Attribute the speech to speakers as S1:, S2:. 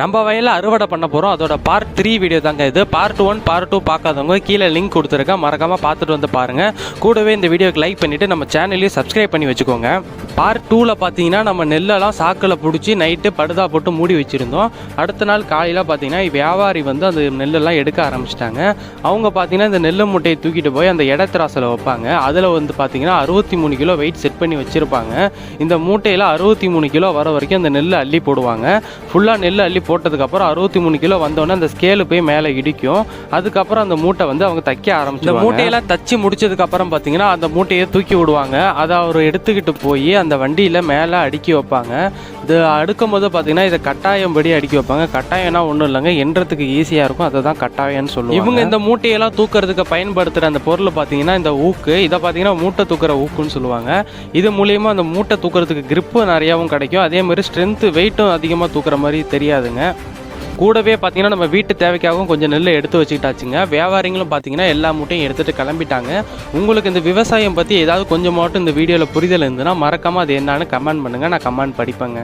S1: நம்ம வயலில் அறுவடை பண்ண போகிறோம் அதோட பார்ட் த்ரீ வீடியோ தாங்க இது. பார்ட் ஒன் பார்ட் டூ பார்க்காதவங்க கீழே லிங்க் கொடுத்துருக்கேன் மறக்காமல் பார்த்துட்டு வந்து பாருங்கள் கூடவே இந்த வீடியோக்கு லைக் பண்ணிவிட்டு நம்ம சேனலையும் சப்ஸ்கிரைப் பண்ணி வச்சுக்கோங்க. பார்ட் டூவில் பார்த்தீங்கன்னா நம்ம நெல்லெல்லாம் சாக்கில் பிடிச்சி நைட்டு படுதா போட்டு மூடி வச்சுருந்தோம். அடுத்த நாள் காலையில் பார்த்தீங்கன்னா வியாபாரி வந்து அந்த நெல்லெல்லாம் எடுக்க ஆரம்பிச்சிட்டாங்க. அவங்க பார்த்தீங்கன்னா இந்த நெல் மூட்டையை தூக்கிட்டு போய் அந்த இடத்திராசில் வைப்பாங்க. அதில் வந்து பார்த்தீங்கன்னா அறுபத்தி மூணு கிலோ வெயிட் செட் பண்ணி வச்சுருப்பாங்க. இந்த மூட்டையில் அறுபத்தி மூணு கிலோ வர வரைக்கும் அந்த நெல் அள்ளி போடுவாங்க. ஃபுல்லாக நெல் அள்ளி போட்டதுக்கப்புறம் அறுபத்தி மூணு கிலோ வந்தோடனே அந்த ஸ்கேலு போய் மேலே இடிக்கும். அதுக்கப்புறம் அந்த மூட்டை வந்து அவங்க தைக்க ஆரம்பிச்சு இந்த மூட்டையெல்லாம் தச்சு முடிச்சதுக்கப்புறம் பார்த்தீங்கன்னா அந்த மூட்டையை தூக்கி விடுவாங்க. அதை அவர் எடுத்துக்கிட்டு போய் அந்த வண்டியில் மேலே அடுக்கி வைப்பாங்க. இது அடுக்கும் போது பார்த்தீங்கன்னா இதை கட்டாயம் படி அடுக்கி வைப்பாங்க. கட்டாயம்னா ஒன்றும் இல்லைங்க. எண்றதுக்கு ஈஸியாக இருக்கும். அதை தான் கட்டாயம்னு சொல்லுவாங்க. இவங்க இந்த மூட்டையெல்லாம் தூக்கிறதுக்கு பயன்படுத்துகிற அந்த பொருள் பார்த்தீங்கன்னா இந்த ஊக்கு. இதை பார்த்தீங்கன்னா மூட்டை தூக்குற ஊக்குன்னு சொல்லுவாங்க. இது மூலியமாக அந்த மூட்டை தூக்குறதுக்கு grip நிறையாவும் கிடைக்கும். அதே மாதிரி ஸ்ட்ரென்த்து வெயிட்டும் அதிகமாக தூக்குற மாதிரி தெரியாதுங்க. கூடவே பார்த்தீங்கன்னா நம்ம வீட்டு தேவைக்காகவும் கொஞ்சம் நெல் எடுத்து வச்சுக்கிட்டாச்சுங்க. வியாபாரிங்களும் பார்த்தீங்கன்னா எல்லா மூட்டையும் எடுத்துகிட்டு கிளம்பிட்டாங்க. உங்களுக்கு இந்த விவசாயம் பற்றி ஏதாவது கொஞ்சம் மட்டும் இந்த வீடியோவில் புரிதல் இருந்ததுன்னா மறக்காமல் அது என்னன்னு கமெண்ட் பண்ணுங்கள் நான் கமெண்ட் படிப்பேங்க.